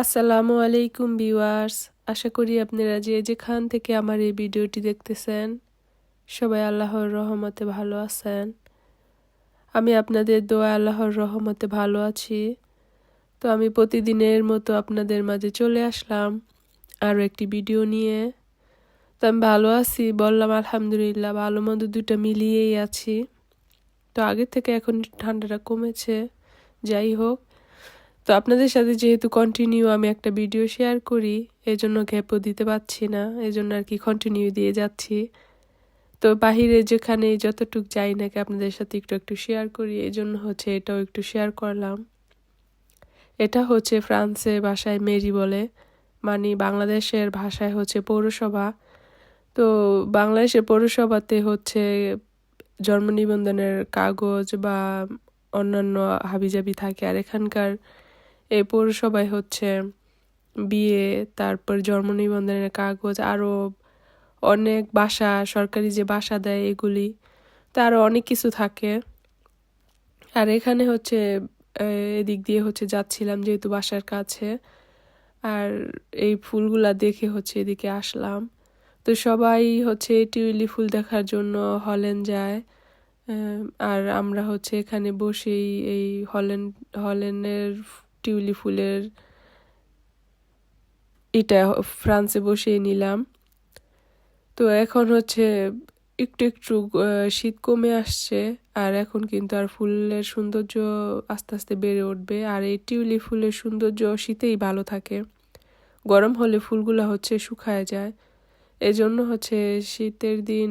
আসসালামু আলাইকুম ভিউয়ার্স, আশা করি আপনারা যে যেখান থেকে আমার এই ভিডিওটি দেখতেছেন, সবাই আল্লাহর রহমতে ভালো আছেন। আমি আপনাদের দোয়া আল্লাহর রহমতে ভালো আছি। তো আমি প্রতিদিনের মতো আপনাদের মাঝে চলে আসলাম আরও একটি ভিডিও নিয়ে। তো আমি ভালো আছি, বললাম আলহামদুলিল্লাহ, ভালো মন্দ দুটো মিলিয়েই আছি। তো আগের থেকে এখন ঠান্ডাটা কমেছে, যাই হোক। তো আপনাদের সাথে যেহেতু কন্টিনিউ আমি একটা ভিডিও শেয়ার করি এই জন্য গ্যাপও দিতে পারছি না এই জন্য আর কি কন্টিনিউ দিয়ে যাচ্ছি। তো বাহিরে যেখানে যতটুক যাই নাকি আপনাদের সাথে একটু একটু শেয়ার করি এই জন্য হচ্ছে এটাও একটু শেয়ার করলাম। এটা হচ্ছে ফ্রান্সে ভাষায় মেরি বলে মানে বাংলাদেশের ভাষায় হচ্ছে পৌরসভা। তো বাংলাদেশের পৌরসভাতে হচ্ছে জন্ম নিবন্ধনের কাগজ বা অন্যান্য হাবিজাবি থাকে, আর এখানকার এই পৌরসভায় হচ্ছে বিয়ে, তারপর জন্ম নিবন্ধনের কাগজ আরও অনেক বাসা, সরকারি যে বাসা দেয় এগুলি, তো আরও অনেক কিছু থাকে। আর এখানে হচ্ছে এদিক দিয়ে হচ্ছে যাচ্ছিলাম যেহেতু বাসার কাছে, আর এই ফুলগুলা দেখে হচ্ছে এদিকে আসলাম। তো সবাই হচ্ছে টিউলি ফুল দেখার জন্য হলেন যায় আর আমরা হচ্ছে এখানে বসেই এই হলেন, হলেনের টিউলি ফুলের এটা ফ্রান্সে বসিয়ে নিলাম। তো এখন হচ্ছে একটু একটু শীত কমে আসছে আর এখন কিন্তু আর ফুলের সৌন্দর্য আস্তে আস্তে বেড়ে উঠবে। আর এই টিউলি ফুলের সৌন্দর্য শীতেই ভালো থাকে। গরম হলে ফুলগুলো হচ্ছে শুকায় যায়। এজন্য হচ্ছে শীতের দিন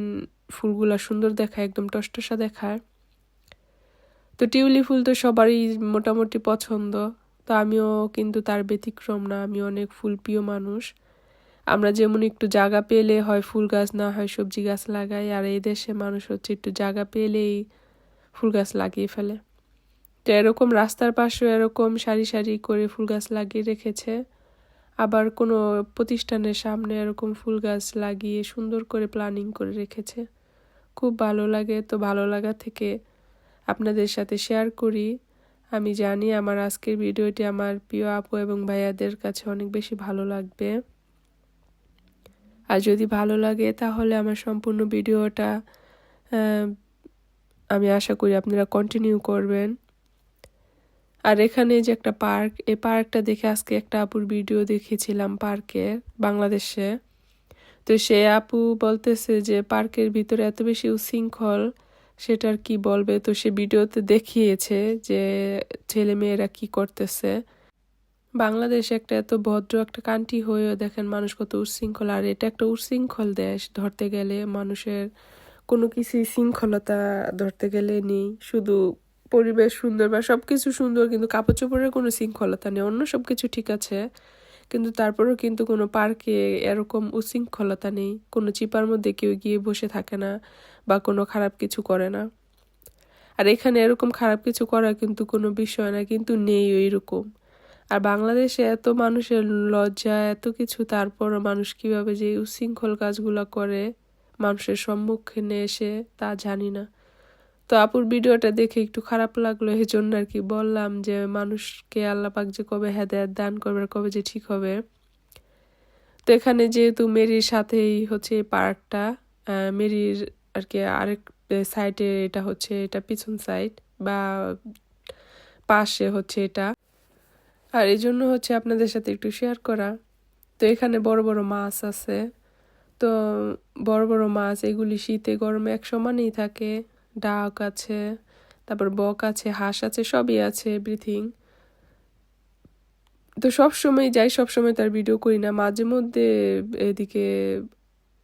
ফুলগুলা সুন্দর দেখায় একদম টসটসা দেখায়। তো টিউলি ফুল তো সবারই মোটামুটি পছন্দ। তো আমিও কিন্তু তার ব্যতিক্রম না, আমি অনেক ফুল প্রিয় মানুষ। আমরা যেমন একটু জায়গা পেলে হয় ফুল গাছ, না হয় সবজি গাছ লাগাই, আর এই দেশে মানুষ হচ্ছে একটু জায়গা পেলেই ফুল গাছ লাগিয়ে ফেলে। তো এরকম রাস্তার পাশেও এরকম সারি সারি করে ফুল গাছ লাগিয়ে রেখেছে। আবার কোনো প্রতিষ্ঠানের সামনে এরকম ফুল গাছ লাগিয়ে সুন্দর করে প্ল্যানিং করে রেখেছে। খুব ভালো লাগে, তো ভালো লাগা থেকে আপনাদের সাথে শেয়ার করি। আমি জানি আমার আজকের ভিডিওটি আমার প্রিয় আপু এবং ভাইয়াদের কাছে অনেক বেশি ভালো লাগবে। আর যদি ভালো লাগে, তাহলে আমার সম্পূর্ণ ভিডিওটা আমি আশা করি আপনারা কন্টিনিউ করবেন। আর এখানে যে একটা পার্ক, এই পার্কটা দেখে আজকে একটা আপুর ভিডিও দেখেছিলাম পার্কে, বাংলাদেশে। তো সে আপু বলতেছে যে পার্কের ভিতরে এত বেশি উশৃঙ্খল সেটার কি বলবে? তো সে ভিডিওতে দেখিয়েছে যে ছেলে মেয়েরা কি করতেছে। বাংলাদেশ একটা এত ভদ্র একটা কান্ট্রি হয়েও দেখেন মানুষ কত উশৃঙ্খল আর এটা একটা উশৃঙ্খল দেশ ধরতে গেলে মানুষের কোনো কিছুই শৃঙ্খলতা ধরতে গেলে নেই। শুধু পরিবেশ সুন্দর বা সব কিছু সুন্দর, কিন্তু কাপড় চোপড়ের কোনো শৃঙ্খলতা নেই। অন্য সব কিছু ঠিক আছে। কিন্তু তারপরেও কিন্তু কোনো পার্কে এরকম উশৃঙ্খলতা নেই। কোনো চিপার মধ্যে কেউ গিয়ে বসে থাকে না বা কোনো খারাপ কিছু করে না। আর এখানে এরকম খারাপ কিছু করা কিন্তু কোনো বিষয় না, কিন্তু নেই ওই রকম আর বাংলাদেশে এত মানুষের লজ্জা, এত কিছু, তারপরও মানুষ কীভাবে যে উশৃঙ্খল কাজগুলো করে মানুষের সম্মুখীনে এসে তা জানি না। তো আপুর ভিডিওটা দেখে একটু খারাপ লাগল এই জন্য আর কি বললাম যে মানুষকে আল্লাপাক যে কবে হেদায়ত দান করবে কবে যে ঠিক হবে। তো এখানে যেহেতু মেরির সাথেই হচ্ছে পার্কটা মেরির আর কি আরেক সাইডে এটা হচ্ছে, এটা পিছন সাইড বা পাশে হচ্ছে এটা। আর এই জন্য হচ্ছে আপনাদের সাথে একটু শেয়ার করা। তো এখানে বড় বড় মাছ আছে। তো বড় বড় মাছ, এগুলি শীতে গরমে এক সমানেই থাকে। ডাক আছে, তারপর বক আছে, হাঁস আছে, সবই আছে এভরিথিং তো সব সময় যাই সব সময় তার ভিডিও করি না। মাঝে মধ্যে এদিকে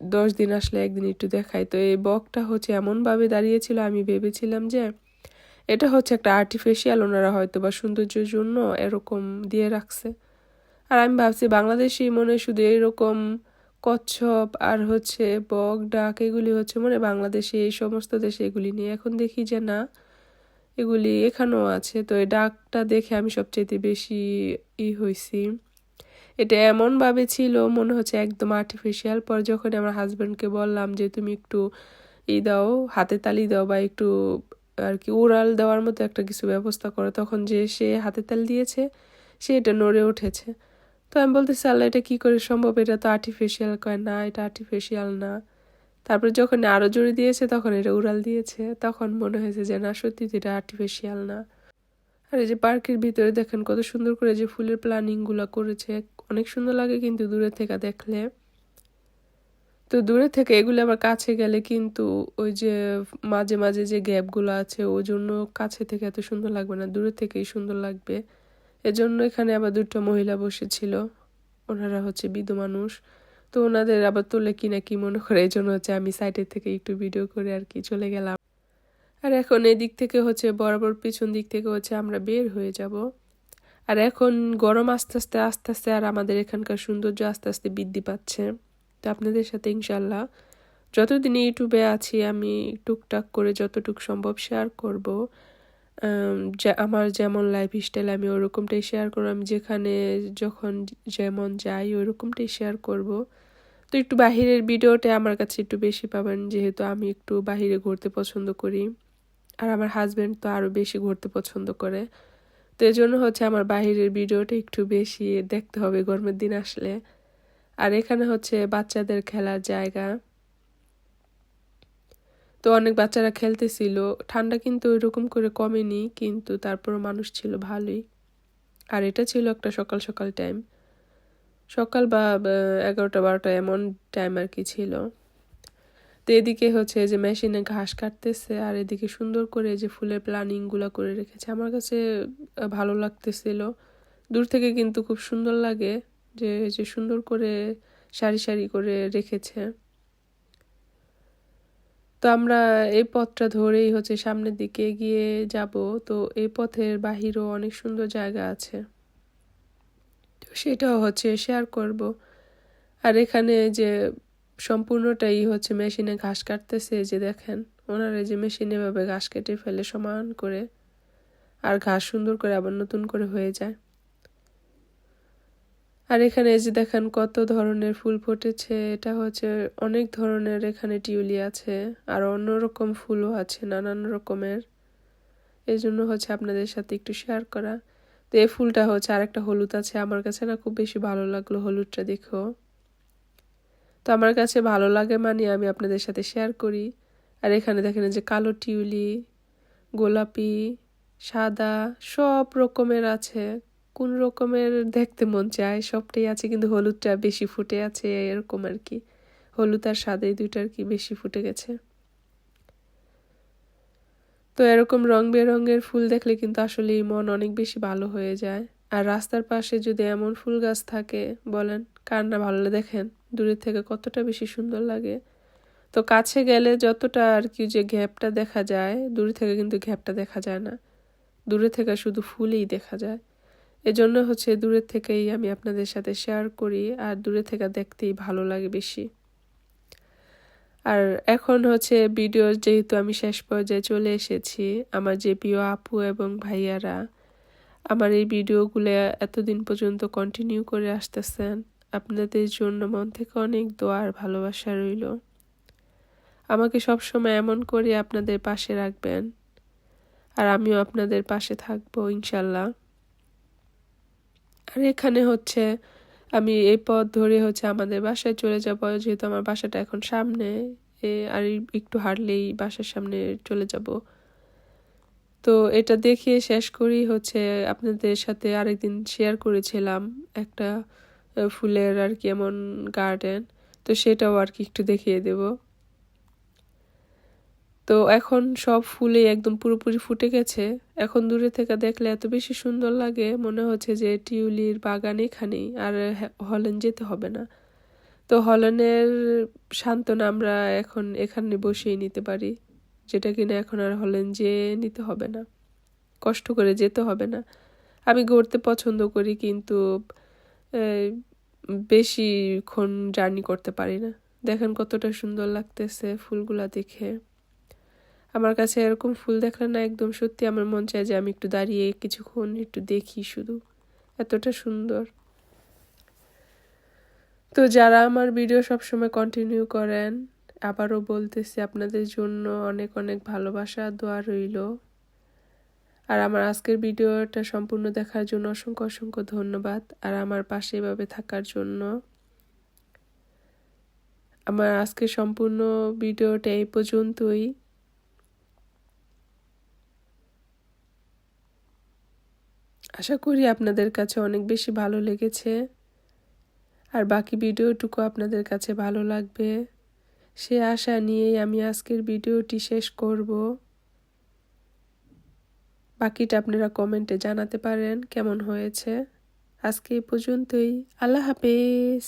দশ দিন আসলে একদিন একটু দেখাই। তো এই বকটা হচ্ছে এমনভাবে দাঁড়িয়েছিল, আমি ভেবেছিলাম যে এটা হচ্ছে একটা আর্টিফিশিয়াল ওনারা হয়তো বা সৌন্দর্যের জন্য এরকম দিয়ে রাখছে। আর আমি ভাবছি বাংলাদেশি মনে শুধু এরকম কচ্ছপ আর হচ্ছে বক, ডাক এগুলি হচ্ছে মানে বাংলাদেশে এই সমস্ত দেশে এগুলি নিয়ে এখন দেখি যে না, এগুলি এখানেও আছে। তো এই ডাকটা দেখে আমি সবচেয়ে বেশি ই হয়েছি এটা এমনভাবে ছিল, মনে হচ্ছে একদম আর্টিফিশিয়াল পর যখন আমার হাজব্যান্ডকে বললাম যে তুমি একটু ই দাও, হাতে তালি দাও বা একটু আর কি উড়াল দেওয়ার মতো একটা কিছু ব্যবস্থা করো, তখন যে সে হাতে তালি দিয়েছে, সে এটা নড়ে উঠেছে। তো আমি বলতেছি, আল্লাহ, এটা কী করে সম্ভব? এটা তো আর্টিফিশিয়াল কয় না, এটা আর্টিফিশিয়াল না। তারপরে যখন আরও জোরে দিয়েছে, তখন এটা উড়াল দিয়েছে। তখন মনে হয়েছে যে, না, সত্যি এটা আর্টিফিশিয়াল না। আর এই যে পার্কের ভিতরে দেখেন কত সুন্দর করে যে ফুলের প্ল্যানিংগুলো করেছে। অনেক সুন্দর লাগে কিন্তু দূরে থেকে দেখলে। তো দূরে থেকে এগুলো আবার কাছে গেলে কিন্তু ওই যে মাঝে মাঝে যে গ্যাপগুলো আছে, ওই জন্য কাছে থেকে এত সুন্দর লাগবে না। দূরে থেকেই সুন্দর লাগবে। এজন্য এখানে আবার দুটো মহিলা বসেছিল। ওনারা হচ্ছে বিধু মানুষ। তো ওনাদের আবার তুলে কিনা কি মনে করে এই জন্য হচ্ছে আমি সাইডের থেকে একটু ভিডিও করে আর কি চলে গেলাম। আর এখন এদিক থেকে হচ্ছে বরাবর পিছন দিক থেকে হচ্ছে আমরা বের হয়ে যাব। আর এখন গরম আস্তে আস্তে আস্তে আস্তে আর আমাদের এখানকার সৌন্দর্য আস্তে আস্তে বৃদ্ধি পাচ্ছে। তো আপনাদের সাথে ইনশাল্লাহ যতদিন ইউটিউবে আছি, আমি টুকটাক করে যতটুক সম্ভব শেয়ার করব। আমার যেমন লাইফ স্টাইল আমি ওরকমটাই শেয়ার করব। আমি যেখানে যখন যেমন যাই ওরকমটাই শেয়ার করব। তো একটু বাহিরের ভিডিওটা আমার কাছে একটু বেশি পাবেন, যেহেতু আমি একটু বাহিরে ঘুরতে পছন্দ করি। আর আমার হাজব্যান্ড তো আরও বেশি ঘুরতে পছন্দ করে। তো এই জন্য হচ্ছে আমার বাহিরের ভিডিওটা একটু বেশি দেখতে হবে গরমের দিন আসলে। আর এখানে হচ্ছে বাচ্চাদের খেলার জায়গা। তো অনেক বাচ্চারা খেলতেছিল। ঠান্ডা কিন্তু ওইরকম করে কমেনি, কিন্তু তারপর মানুষ ছিল ভালোই। আর এটা ছিল একটা সকাল সকাল টাইম সকাল বা এগারোটা, বারোটা এমন টাইম আর কি ছিল। তো এদিকে হচ্ছে যে মেশিনে ঘাস কাটতেছে, আর এদিকে সুন্দর করে যে ফুলের প্ল্যানিংগুলো করে রেখেছে। আমার কাছে ভালো লাগতেছিল। দূর থেকে কিন্তু খুব সুন্দর লাগে যে যে সুন্দর করে সারি সারি করে রেখেছে। তো আমরা এই পথটা ধরেই হচ্ছে সামনের দিকে এগিয়ে যাব। তো এই পথের বাহিরও অনেক সুন্দর জায়গা আছে। তো সেটাও হচ্ছে শেয়ার করব। আর এখানে যে সম্পূর্ণটাই হচ্ছে মেশিনে ঘাস কাটতেছে যে দেখেন, ওনারা যে মেশিনে এভাবে ঘাস কেটে ফেলে সমান করে, আর ঘাস সুন্দর করে আবার নতুন করে হয়ে যায়। আর এখানে এই যে দেখেন কত ধরনের ফুল ফুটেছে, এটা হচ্ছে অনেক ধরনের এখানে টিউলি আছে, আর অন্যরকম ফুলও আছে, নানান রকমের। এই জন্য হচ্ছে আপনাদের সাথে একটু শেয়ার করা। তো এই ফুলটা হচ্ছে আর একটা হলুদ আছে, আমার কাছে না খুব বেশি ভালো লাগল হলুদটা দেখো তো আমার কাছে ভালো লাগে মানে আমি আপনাদের সাথে শেয়ার করি। আর এখানে দেখেন যে কালো টিউলি, গোলাপি, সাদা, সব রকমের আছে। কোন রকমের দেখতে মন চায়, সবটাই আছে কিন্তু হলুদটা বেশি ফুটে আছে, এরকম আর কি। হলুদ আর সাদা এই দুইটা আর কি বেশি ফুটে গেছে। তো এরকম রং বেরঙের ফুল দেখলে কিন্তু আসলে মন অনেক বেশি ভালো হয়ে যায়। আর রাস্তার পাশে যদি এমন ফুল গাছ থাকে, বলেন, কার না ভালো দেখেন, দূরের থেকে কতটা বেশি সুন্দর লাগে। তো কাছে গেলে যতটা আর কি যে ঘ্যাপটা দেখা যায়, দূরে থেকে কিন্তু ঘ্যাপটা দেখা যায় না। দূরে থেকে শুধু ফুলই দেখা যায়। এজন্য হচ্ছে দূরের থেকেই আমি আপনাদের সাথে শেয়ার করি, আর দূরে থেকে দেখতেই ভালো লাগে বেশি। আর এখন হচ্ছে ভিডিও যেহেতু আমি শেষ পর্যায়ে চলে এসেছি, আমার যে প্রিয় আপু এবং ভাইয়ারা, আমার এই ভিডিওগুলো এতদিন পর্যন্ত কন্টিনিউ করে আসতেছেন, আপনাদের জন্য মন থেকে অনেক দোয়ার ভালোবাসা রইল। আমাকে সবসময় এমন করে আপনাদের পাশে রাখবেন, আর আমিও আপনাদের পাশে থাকব, ইনশাল্লাহ। আর এখানে হচ্ছে আমি এই পথ ধরে হচ্ছে আমাদের বাসায় চলে যাব, যেহেতু আমার বাসাটা এখন সামনে। আর একটু হাঁটলেই বাসার সামনে চলে যাব। তো এটা দেখিয়ে শেষ করি হচ্ছে আপনাদের সাথে আরেকদিন শেয়ার করেছিলাম একটা ফুলের আর কি এমন গার্ডেন তো সেটাও আর কি একটু দেখিয়ে দেব। তো এখন সব ফুলে একদম পুরোপুরি ফুটে গেছে। এখন দূরে থেকে দেখলে এত বেশি সুন্দর লাগে, মনে হচ্ছে যে টিউলির বাগান এখানেই, আর হলেন যেতে হবে না। তো হলেনের সান্ত্বনা আমরা এখন এখানে বসেই নিতে পারি, যেটা কিনা এখন আর হলেন যে নিতে হবে না। কষ্ট করে যেতে হবে না। আমি ঘুরতে পছন্দ করি, কিন্তু বেশিক্ষণ জার্নি করতে পারি না। দেখেন কতটা সুন্দর লাগতেছে ফুলগুলা দেখে। আমার কাছে এরকম ফুল দেখলে না একদম সত্যি আমার মন চায় যে আমি একটু দাঁড়িয়ে কিছুক্ষণ একটু দেখি শুধু। এতটা সুন্দর। তো যারা আমার ভিডিও সবসময় কন্টিনিউ করেন, আবারও বলতেছি আপনাদের জন্য অনেক অনেক ভালোবাসা, দোয়া রইল। আর আমার আজকের ভিডিওটা সম্পূর্ণ দেখার জন্য অসংখ্য অসংখ্য ধন্যবাদ। আর আমার পাশে এভাবে থাকার জন্য আমার আজকে সম্পূর্ণ ভিডিওটা এই পর্যন্তই। আশা করি আপনাদের কাছে অনেক বেশি ভালো লেগেছে। আর বাকি ভিডিওটুকু আপনাদের কাছে ভালো লাগবে। সে আশা নিয়েই আমি আজকের ভিডিওটি শেষ করব। বাকিটা আপনারা কমেন্টে জানাতে পারেন কেমন হয়েছে। আজকে এ পর্যন্তই। আল্লাহ হাফেজ।